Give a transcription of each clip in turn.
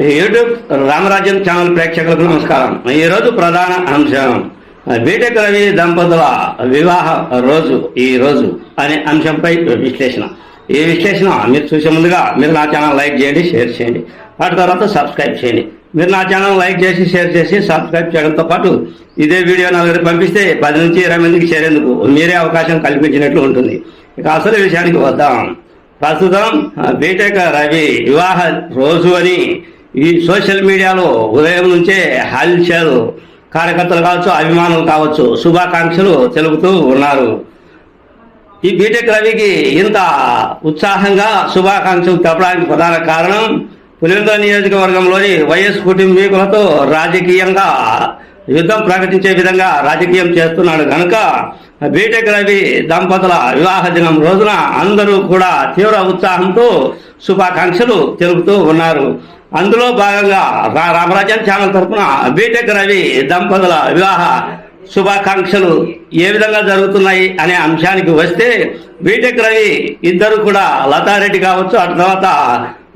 YouTube రామరాజ్యం channel ప్రేక్షకులకు నమస్కారం. ఈ రోజు ప్రధాన అంశం బీటెక్ రవి దంపతుల వివాహ రోజు ఈ రోజు అనే అంశంపై విశ్లేషణ. ఈ విశ్లేషణ మీరు చూసే ముందుగా మీరు నా ఛానల్ లైక్ చేయండి షేర్ చేయండి. వాటి తర్వాత సబ్స్క్రైబ్ చేయండి. మీరు నా ఛానల్ లైక్ చేసి షేర్ చేసి సబ్స్క్రైబ్ చేయడంతో పాటు ఇదే వీడియో నలుగురికి పంపిస్తే పది నుంచి ఇరవై మందికి చేరేందుకు మీరే అవకాశం కల్పించినట్లు ఉంటుంది. ఇక అసలు విషయానికి వద్దాం. ప్రస్తుతం బీటెక్ రవి వివాహ రోజు అని ఈ సోషల్ మీడియాలో ఉదయం నుంచే హల్చల్ కార్యకర్తలు కావచ్చు అభిమానులు కావచ్చు శుభాకాంక్షలు తెలుపుతూ ఉన్నారు. ఈ బీటెక్ రవికి ఇంత ఉత్సాహంగా శుభాకాంక్షలు తెలపడానికి ప్రధాన కారణం పులివెందుల నియోజకవర్గంలోని వైఎస్ కుటుంబీకులతో రాజకీయంగా యుద్ధం ప్రకటించే విధంగా రాజకీయం చేస్తున్నాడు కనుక బీటెక్ రవి దంపతుల వివాహ దినం రోజున అందరూ కూడా తీవ్ర ఉత్సాహంతో శుభాకాంక్షలు తెలుపుతూ ఉన్నారు. అందులో భాగంగా రా- ఛానల్ తరఫున బీటెక్ రవి దంపతుల వివాహ శుభాకాంక్షలు ఏ విధంగా జరుగుతున్నాయి అనే అంశానికి వస్తే బీటెక్ రవి ఇద్దరు కూడా లతారెడ్డి కావచ్చు ఆ తర్వాత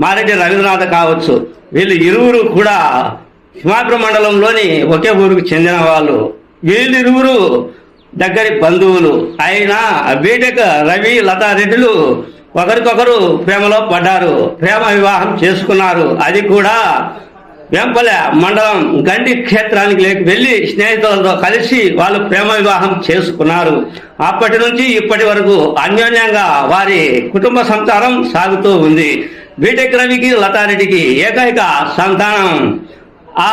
మారెడ్డి రవీంద్రనాథ్ కావచ్చు. వీళ్ళు ఇరువురు కూడా హిమాద్రి మండలంలోని ఒకే ఊరికి చెందిన వాళ్ళు వీళ్ళిరువురు దగ్గరి బంధువులు అయినా బీటెక్ రవి లతారెడ్డిలు ఒకరికొకరు ప్రేమలో పడ్డారు ప్రేమ వివాహం చేసుకున్నారు. అది కూడా వెంపల మండలం గండి క్షేత్రానికి లేక వెళ్ళి స్నేహితులతో కలిసి వాళ్ళు ప్రేమ వివాహం చేసుకున్నారు. అప్పటి నుంచి ఇప్పటి వరకు అన్యోన్యంగా వారి కుటుంబ సంసారం సాగుతూ ఉంది. బీటెక్ రవికి లతారెడ్డికి ఏకైక సంతానం ఆ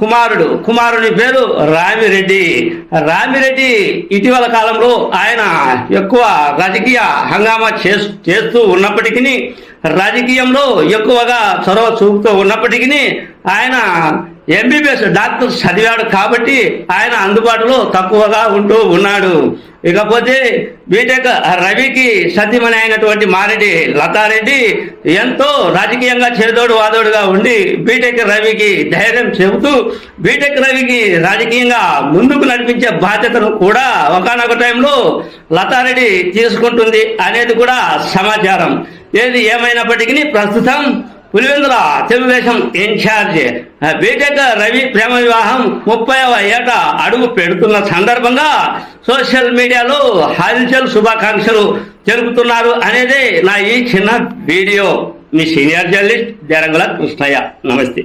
కుమారుడు కుమారుని పేరు రామిరెడ్డి. రామిరెడ్డి ఇటీవల కాలంలో ఆయన ఎక్కువ రాజకీయ హంగామా చేస్తూ ఉన్నప్పటికీ రాజకీయంలో ఎక్కువగా చొరవ చూపుతూ ఉన్నప్పటికీ ఆయన ఎంబీబీఎస్ డాక్టర్ చదివాడు కాబట్టి ఆయన అందుబాటులో తక్కువగా ఉంటూ ఉన్నాడు. ఇకపోతే బీటెక్ రవికి సతీమణి అయినటువంటి మారెడ్డి లతారెడ్డి ఎంతో రాజకీయంగా చేదోడు వాదోడుగా ఉండి బీటెక్ రవికి ధైర్యం చెబుతూ బీటెక్ రవికి రాజకీయంగా ముందుకు నడిపించే బాధ్యతను కూడా ఒకనొక టైంలో లతారెడ్డి తీసుకుంటుంది అనేది కూడా సమాచారం. ఏది ఏమైనప్పటికీ ప్రస్తుతం Pulivendula Telugu Desam incharge B Tech Ravi ప్రేమ వివాహం ముప్పైవ ఏట అడుగు పెడుతున్న సందర్భంగా సోషల్ మీడియాలో హల్చల్ శుభాకాంక్షలు జరుపుతున్నారు అనేదే నా ఈ చిన్న వీడియో. మీ సీనియర్ జర్నలిస్ట్ జరంగుల కృష్ణయ్య. నమస్తే.